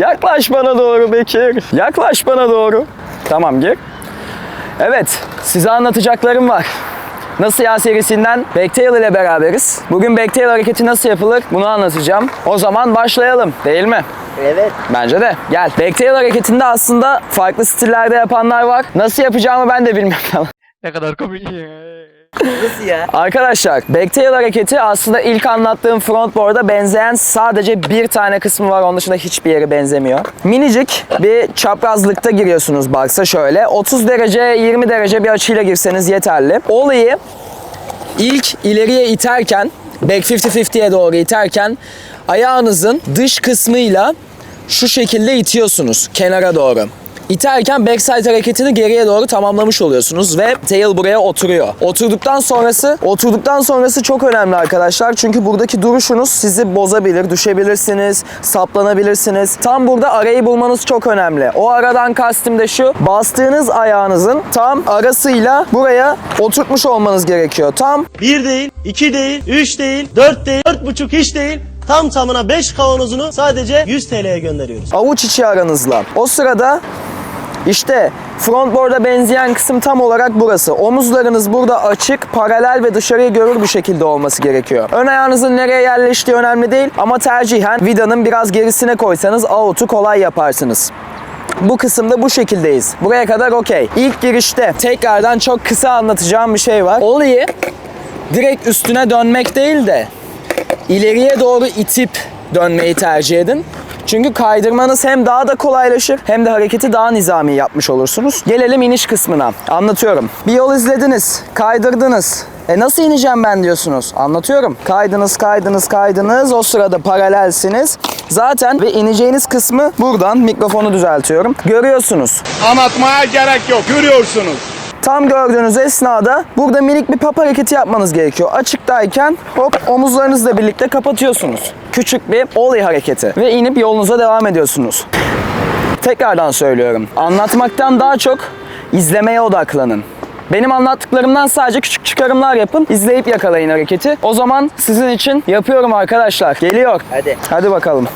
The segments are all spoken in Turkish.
Yaklaş bana doğru Bekir. Yaklaş bana doğru. Tamam gir. Evet, size anlatacaklarım var. Nasıl ya serisinden Backtail ile beraberiz. Bugün Backtail hareketi nasıl yapılır bunu anlatacağım. O zaman başlayalım değil mi? Evet. Bence de. Gel. Backtail hareketinde aslında farklı stillerde yapanlar var. Nasıl yapacağımı ben de bilmiyorum. Ne kadar komik. Nasıl ya? Arkadaşlar backtail hareketi aslında ilk anlattığım frontboard'a benzeyen sadece bir tane kısmı var. Onun dışında hiçbir yeri benzemiyor. Minicik bir çaprazlıkta giriyorsunuz box'a şöyle. 30 derece 20 derece bir açıyla girseniz yeterli. Olayı ilk ileriye iterken back 50-50'ye doğru iterken ayağınızın dış kısmıyla şu şekilde itiyorsunuz kenara doğru. İterken backside hareketini geriye doğru tamamlamış oluyorsunuz ve tail buraya oturuyor. Oturduktan sonrası, oturduktan sonrası çok önemli arkadaşlar. Çünkü buradaki duruşunuz sizi bozabilir, düşebilirsiniz, saplanabilirsiniz. Tam burada arayı bulmanız çok önemli. O aradan kastım da şu, bastığınız ayağınızın tam arasıyla buraya oturtmuş olmanız gerekiyor. Tam 1 değil, 2 değil, 3 değil, 4 değil, 4,5 hiç değil. Tam tamına 5 kavanozunu sadece 100 TL'ye gönderiyoruz. avuç içi aranızla. O sırada işte frontboard'a benzeyen kısım tam olarak burası. Omuzlarınız burada açık, paralel ve dışarıyı görür bir şekilde olması gerekiyor. Ön ayağınızın nereye yerleştiği önemli değil ama tercihen vidanın biraz gerisine koysanız out'u kolay yaparsınız. Bu kısımda bu şekildeyiz. Buraya kadar okey. İlk girişte tekrardan çok kısa anlatacağım bir şey var. Olayı direkt üstüne dönmek değil de ileriye doğru itip dönmeyi tercih edin. Çünkü kaydırmanız hem daha da kolaylaşır hem de hareketi daha nizami yapmış olursunuz. Gelelim iniş kısmına. Anlatıyorum. Bir yol izlediniz, kaydırdınız. E nasıl ineceğim ben diyorsunuz? Anlatıyorum. Kaydınız, kaydınız, kaydınız. O sırada paralelsiniz. Zaten ve ineceğiniz kısmı buradan mikrofonu düzeltiyorum. Görüyorsunuz. Anlatmaya gerek yok. Görüyorsunuz. Tam gördüğünüz esnada burada minik bir pap hareketi yapmanız gerekiyor. Açıktayken hop omuzlarınızla birlikte kapatıyorsunuz. Küçük bir olay hareketi ve inip yolunuza devam ediyorsunuz. Tekrardan söylüyorum. Anlatmaktan daha çok izlemeye odaklanın. Benim anlattıklarımdan sadece küçük çıkarımlar yapın. İzleyip yakalayın hareketi. O zaman sizin için yapıyorum arkadaşlar. Geliyor. Hadi. Hadi bakalım.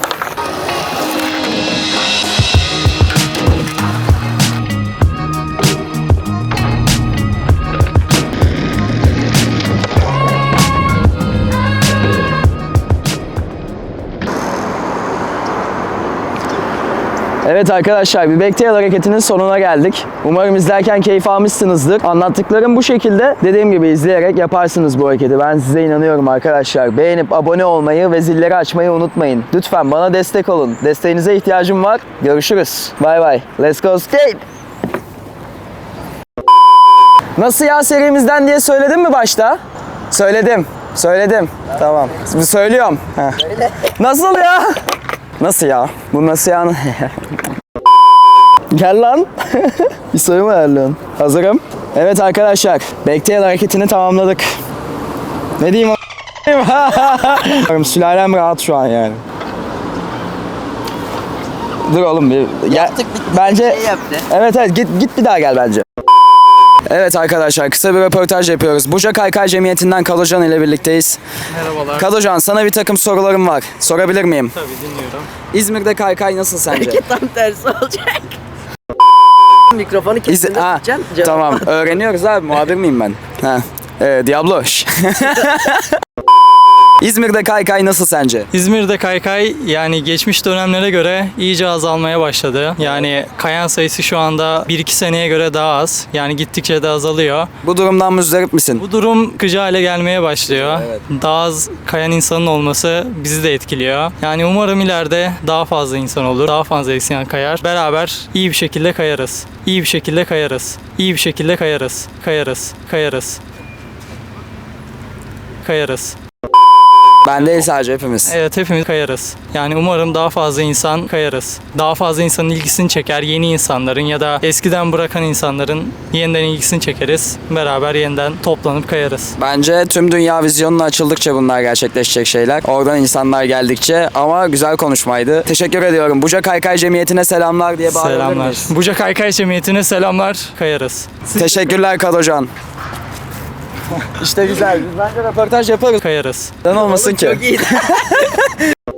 Evet arkadaşlar bir backtail hareketinin sonuna geldik. Umarım izlerken keyif almışsınızdır. Anlattıklarım bu şekilde dediğim gibi izleyerek yaparsınız bu hareketi. Ben size inanıyorum arkadaşlar. Beğenip abone olmayı ve zilleri açmayı unutmayın. Lütfen bana destek olun. Desteğinize ihtiyacım var. Görüşürüz. Bay bay. Let's go skate. Nasıl ya serimizden diye söyledim mi başta? Söyledim. Söyledim. Tamam. Söylüyorum. Heh. Nasıl ya? Nasıl ya? Bu nasıl ya? Gel lan. Bir soru mu ayarlıyorsun? Hazırım. Evet arkadaşlar. Backtail hareketini tamamladık. Ne diyeyim Sülalem rahat şu an yani. Dur oğlum bir. Gel. Yaptık, bitti. Bence Şey yaptı. Evet evet git git bir daha gel bence. Evet arkadaşlar kısa bir röportaj yapıyoruz. Buca Kaykay Cemiyeti'nden Kalocan ile birlikteyiz. Merhabalar. Kalocan sana bir takım sorularım var. Sorabilir miyim? Tabii dinliyorum. İzmir'de kaykay nasıl sence? Tam tersi olacak. Mikrofonu İz- kesinlikle Ha, tutacaksın. cevap- tamam öğreniyoruz abi muhabir miyim ben? Ha. Ee, Diablo. İzmir'de kaykay nasıl sence? İzmir'de kaykay yani geçmiş dönemlere göre iyice azalmaya başladı. Yani kayan sayısı şu anda 1-2 seneye göre daha az. Yani gittikçe de azalıyor. Bu durumdan müzdarip misin? Bu durum kıcı hale gelmeye başlıyor. Evet. Daha az kayan insanın olması bizi de etkiliyor. Yani umarım ileride daha fazla insan olur. Daha fazla insan kayar. Beraber iyi bir şekilde kayarız. İyi bir şekilde kayarız. İyi bir şekilde kayarız. Kayarız. Kayarız. Kayarız. Ben değil sadece hepimiz. Evet hepimiz kayarız. Yani umarım daha fazla insan kayarız. Daha fazla insanın ilgisini çeker. Yeni insanların ya da eskiden bırakan insanların yeniden ilgisini çekeriz. Beraber yeniden toplanıp kayarız. Bence tüm dünya vizyonuna açıldıkça bunlar gerçekleşecek şeyler. Oradan insanlar geldikçe ama güzel konuşmaydı. Teşekkür ediyorum. Buca Kaykay Cemiyeti'ne selamlar diye bağırabilir Selamlar. miyiz? Buca Kaykay Cemiyeti'ne selamlar. Kayarız. Teşekkürler Kalocan. İşte güzel. Bence röportaj yaparız. Kayarız. Neden olmasın ki? Çok iyiydi.